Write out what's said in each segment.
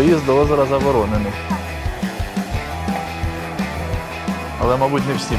проїзд до озера заборонений. Але, мабуть, не всім.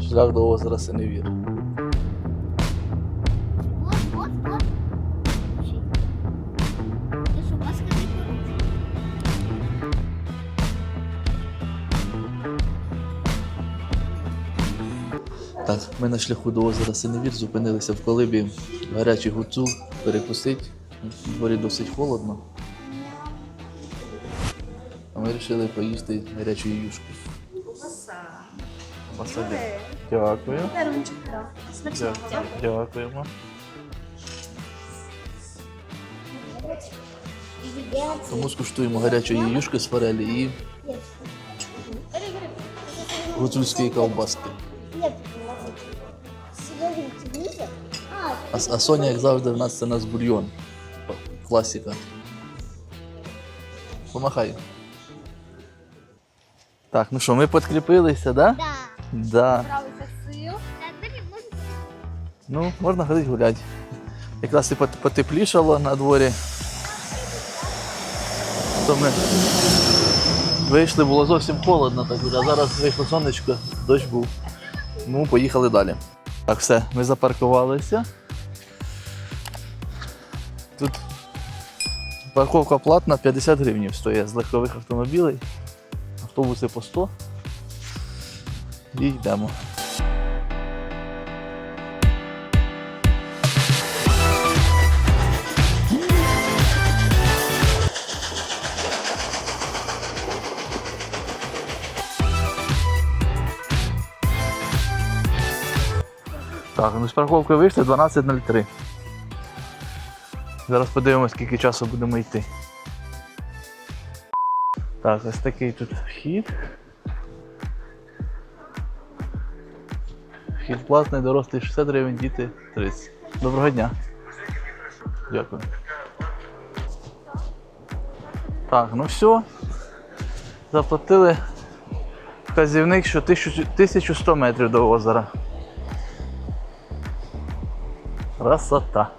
Шлях до озера Синевір. Ми на шляху до озера Синевір зупинилися в колибі гарячий гуцул перекусить. В дворі досить холодно. А ми вирішили поїсти гарячої юшки. Васабі. Дякую. Дарунчик, да. Смачного. Дя- Дякуємо. Тому скуштуємо гарячої юшки з форелі і гуцульської ковбаски. А, А, Соня, як завжди, в нас це нас бульйон. Класіка. Помахай. Так, ну що, ми підкріпилися, да? да. Да. Сил. Ну, можна ходити гуляти. Якраз і пот- потеплішало на дворі. То ми вийшли, було зовсім холодно, так а зараз вийшло сонечко, дощ був. Ну, поїхали далі. Так, все, ми запаркувалися. Тут парковка платна 50 гривень стоїть з легкових автомобілей. Автобуси по 100. І йдемо. Так, ну з парковки вийшли 12.03. Зараз подивимось, скільки часу будемо йти. Так, ось такий тут вхід. Вхід платний, дорослий 60 гривень, діти 30. Доброго дня. Дякую. Так, ну все. Заплатили вказівник, що 1100 метрів до озера. Красота.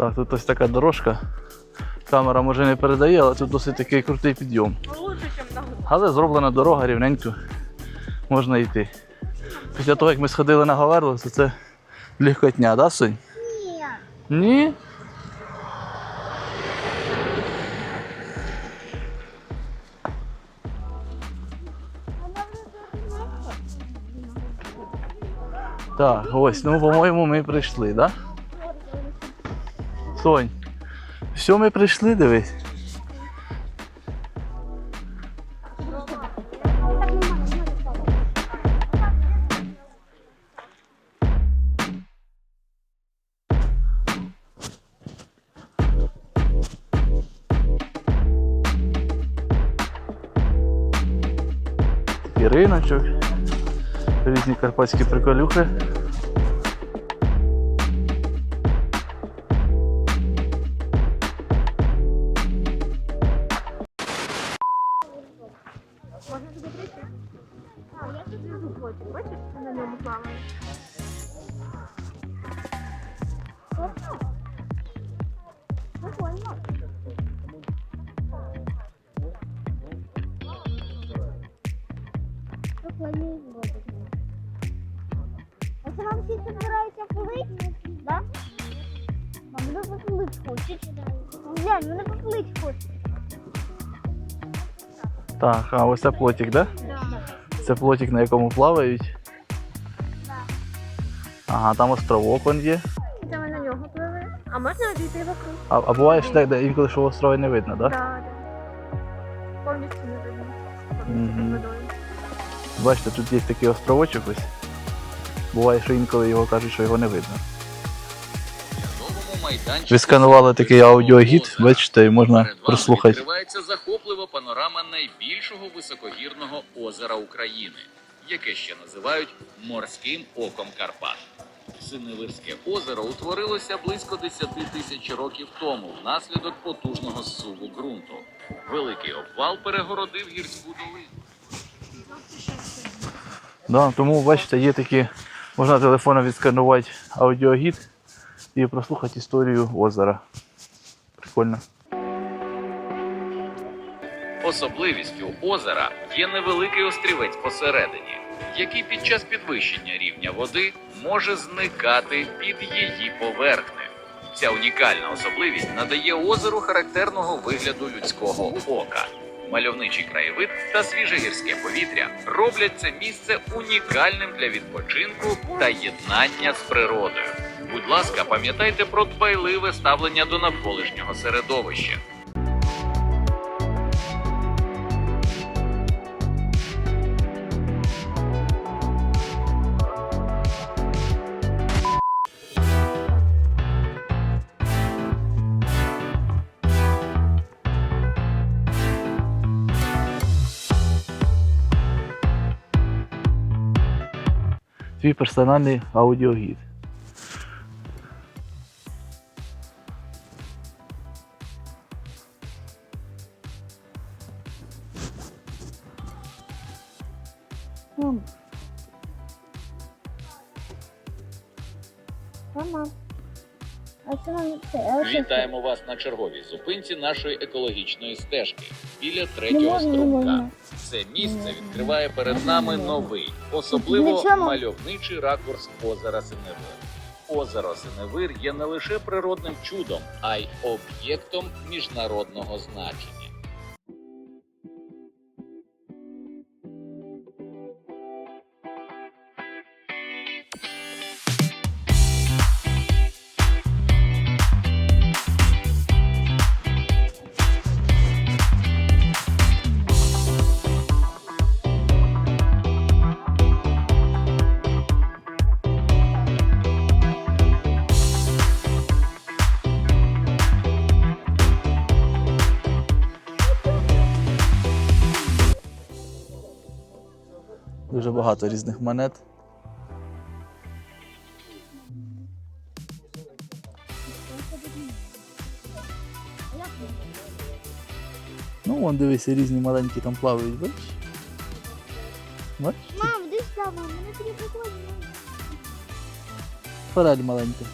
Так, тут ось така дорожка. Камера може не передає, але тут досить такий крутий підйом. Але зроблена дорога рівненько можна йти. Після того, як ми сходили на Говерло, то це легкотня, да, Сонь? Нет. Ні. Так, ось, ну по-моєму, ми прийшли, так? Да? Сонь. Все, ми прийшли, дивись. Такий риночок, різні карпатські приколюхи. Тут вижу плотик. Бачиш, що на ньому плаває? Прикольно. Прикольний водик. А це вам всі збираються плить? Да? А мене поплить хочуть. Глянь, мене поплить хочуть. Так, а ось це плотик, да? Це плотик, на якому плавають. Ага, там островок он є. Це ми на нього пливли. А можна обійти вокруг? А, а буває що так, де інколи що острова не видно, так? Да? Да, да. Повністю не видно. Повністю під водою. Бачите, тут є такий островочок ось. Буває, що інколи його кажуть, що його не видно. Новому майданчику Ви сканували такий аудіогід, бачите, і можна прослухати. Відкривається захоплива панорама найбільшого високогірного озера України, яке ще називають морським оком Карпат. Синевирське озеро утворилося близько 10 тисяч років тому внаслідок потужного зсуву ґрунту. Великий обвал перегородив гірську долину. Да, тому бачите, є такі, можна телефоном відсканувати аудіогід і прослухати історію озера. Прикольно. Особливістю озера є невеликий острівець посередині, який під час підвищення рівня води може зникати під її поверхнею. Ця унікальна особливість надає озеру характерного вигляду людського ока. Мальовничий краєвид та свіже гірське повітря роблять це місце унікальним для відпочинку та єднання з природою. Будь ласка, пам'ятайте про дбайливе ставлення до навколишнього середовища. Твій персональний аудіогід. Мам. Мама. А це нам це. Вітаємо вас на черговій зупинці нашої екологічної стежки біля третього можна, не струмка. можна. Це місце відкриває перед нами новий, особливо мальовничий ракурс озера Синевир. Озеро Синевир є не лише природним чудом, а й об'єктом міжнародного значення. Багато різних монет. Ну, вон дивися, різні маленькі там плавають, бачиш? Бачиш? Мам, десь сюди, мене тобі прикольно. Форель маленька.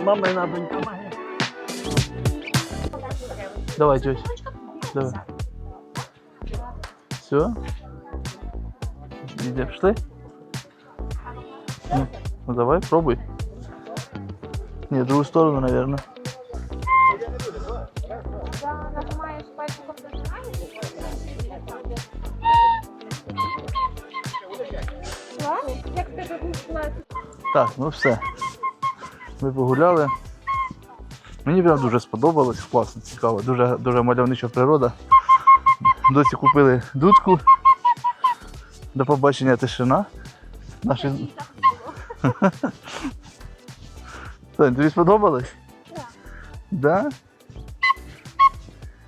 Мамина, мамина донька має. Давай, тьось. Давай. Все? Іде, пішли? Ну, ну давай, пробуй. Ні, в другу сторону, наверное. Нажимаєш пальчиком Як тебе вийшла? Так, ну все. Ми погуляли. Мені прям дуже сподобалось, класно, цікаво. Дуже, дуже мальовнича природа. Досі купили дудку. До побачення тишина. Наші... Тань, тобі сподобалось? Так. Да?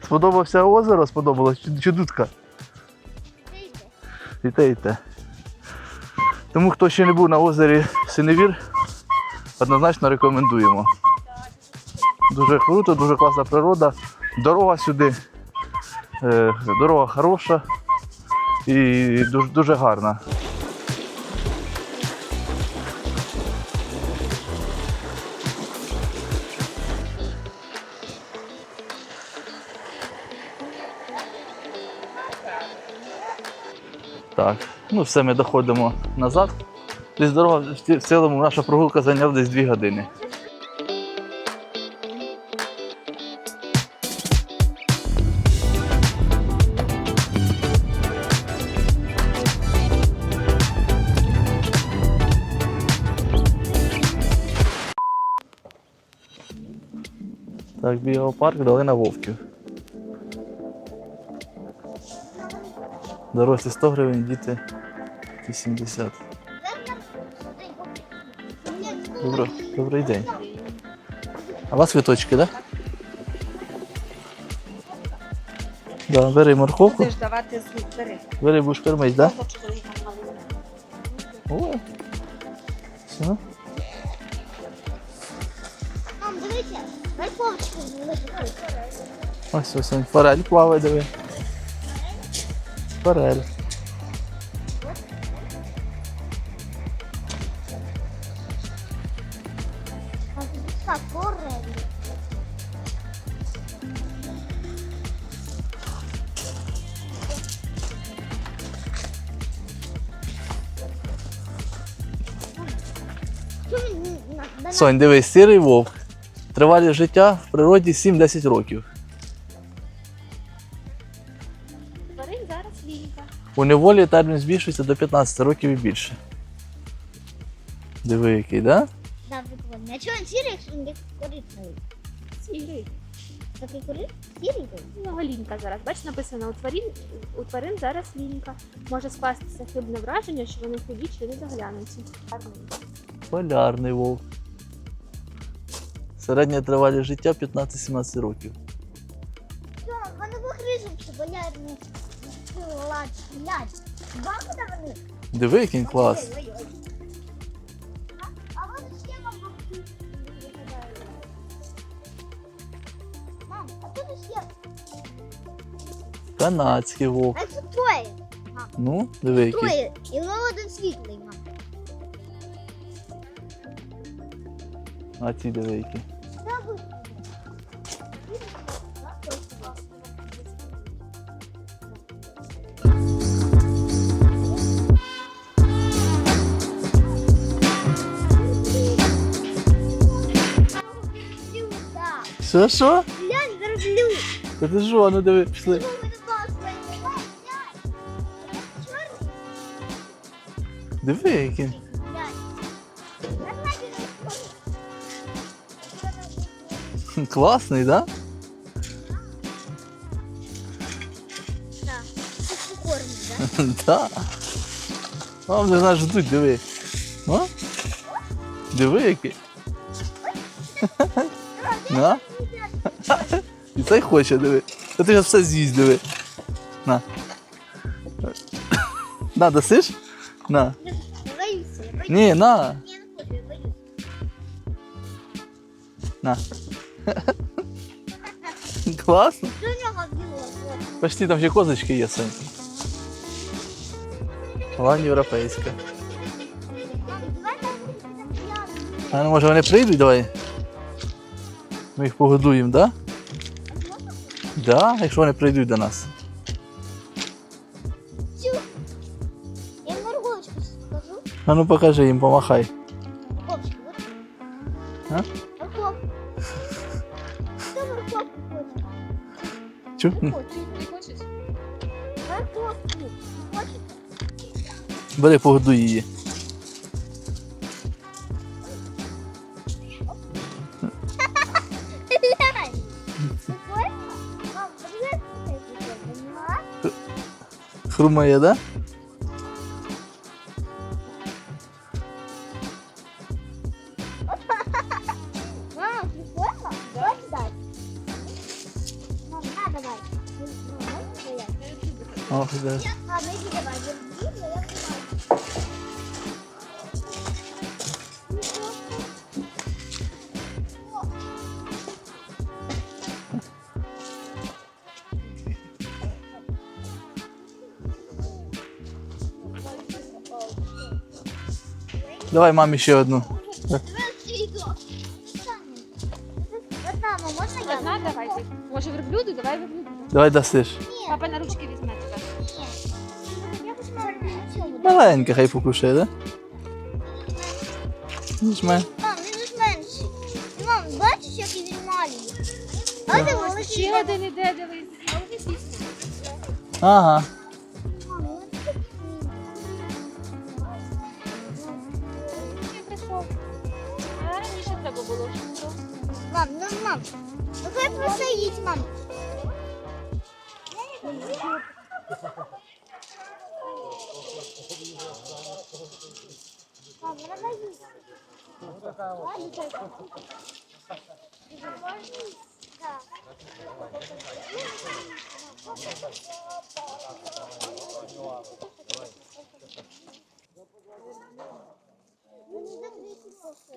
Сподобався озеро, сподобалось чи, чи дудка? І те, і те. Тому хто ще не був на озері Синевір, однозначно рекомендуємо. Дуже круто, дуже класна природа. Дорога сюди. е, Дорога хороша і дуже, дуже гарна. Так, ну все, ми доходимо назад. І здорово, в цілому наша прогулка зайняла десь дві години. Так, біопарк долина вовків. Дорослі 100 гривень, діти 80. Добро, добрий день. А у вас квиточки, так? Да? Да, бери морковку, Будеш давати з бери. бери будеш кормити, так? Да? О. Все. Мам, дивіться, морковочку. Ось ось он форель плаває, диви. Форель. Сонь, дивись, сірий вовк. Тривалість життя в природі 7-10 років. Тварин зараз лінька. У неволі термін збільшується до 15 років і більше. Диви, який, да? Да, прикольно. А чого він сірий, якщо він коричневий? Сірий. Такий? Сірий той? У нього лінька зараз. Бач, написано, у тварин, у тварин зараз лінька. Може скластися хибне враження, що вони худі чи не заглянуться. Полярний вовк. Середня тривалість життя 15-17 років. Що, вони вихрижуються, болярні. Ладь, блядь. Бачите вони? Диви, який клас. А- вони ще вам. Мам, а тут ще. Канадський вовк. А тут троє. Ну, диви, який. Троє. І воно один світлий, мам. А ці диви, які. Що, що? глянь, верблюд. Та ти що, ну диви, пішли. Диви, який. Класний, да? Так. Вам вже нас ждуть, диви. Диви, який. На. І цей хоче, диви. Та ти зараз все з'їсть, диви. На. На, досиш? На. Я боюся, я боюся. Ні, на. Я не хочу, я боюсь. На. Класно. Що в нього біло? От. Почти там ще козочки є, Сонь. Лань європейська. Мам, давай там будемо глянути. А ну може вони прийдуть, давай. Ми їх погодуємо, да? Да, якщо вони прийдуть до нас. Цю. Я морковочку скажу. А ну покажи їм, помахай. Морковочку, вот. А? Морковку. Морковку? Чу? Не хоче. Хочеш? Морковку. Не? Бери, погодуй її. Хрумає, да? Давай мамі ще одну. Давай? Одна давайте. Може верблюду? Давай верблюду. Давай досиш. Папа на ручки візьме тебе. Маленька хай покушає, да? Мам, він ж менший. Мам, бачиш, який він маленький? Ще один іде, дивись. Ага. Так вісім просто.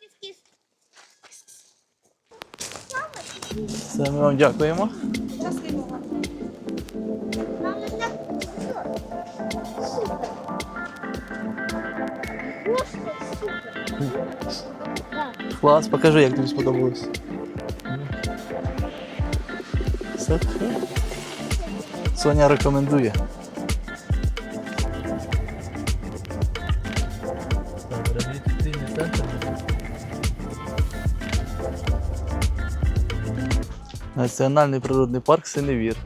Кис-кис. Все, ми вам дякуємо. Клас, покажи, як тобі сподобалось. Соня рекомендує. Національний природний парк Синевір.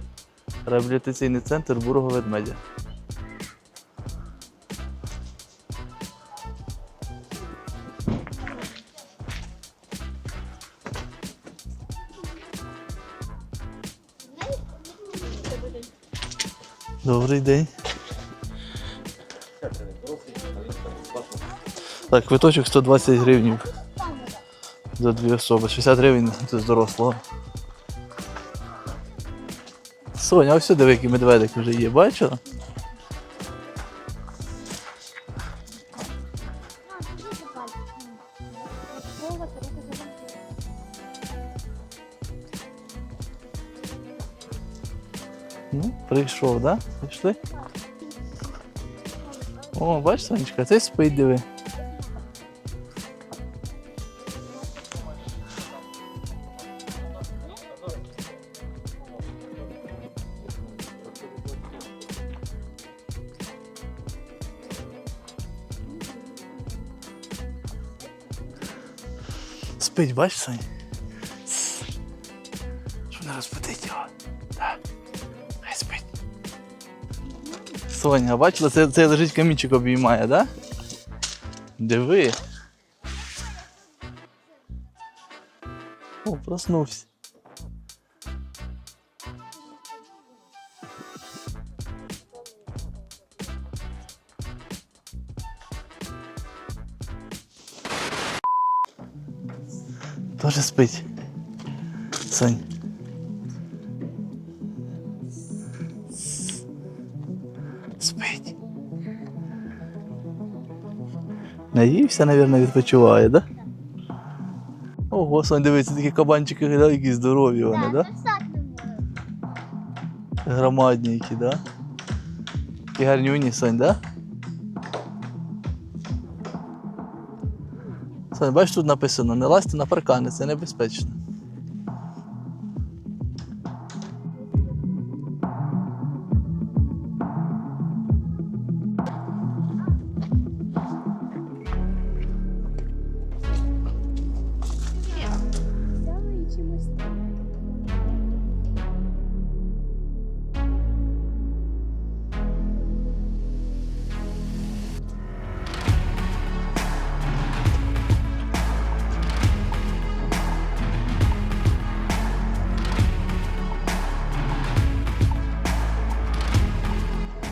Реабілітаційний центр бурого ведмедя. Добрий день. Так, квиточок 120 гривень за дві особи. 60 гривень з дорослого. Соня, ось сюди який медведик вже є, бачила? Ну, прийшов, да? Пішли? О, бачиш, Сонечка, цей спить диви. Спить, бачиш, Сонь? Щоб не розбудити його. Так. Хай спить. Соня, бачила, це, це лежить камінчик обіймає, да? Диви. О, проснувся. Тоже спить. Сонь. Спить. Наївся, мабуть, відпочиває, да? Ого, Сонь, дивіться, такі кабанчики, да, які здорові вони, Так, да? Громадні які, да? Такі гарнюні, Сонь, да? Бачиш, тут написано, не лазьте на паркани, це небезпечно.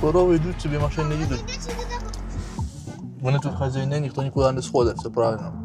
Корови йдуть собі, машини їдуть. Вони тут хазяїни, ніхто нікуди не сходить, все правильно.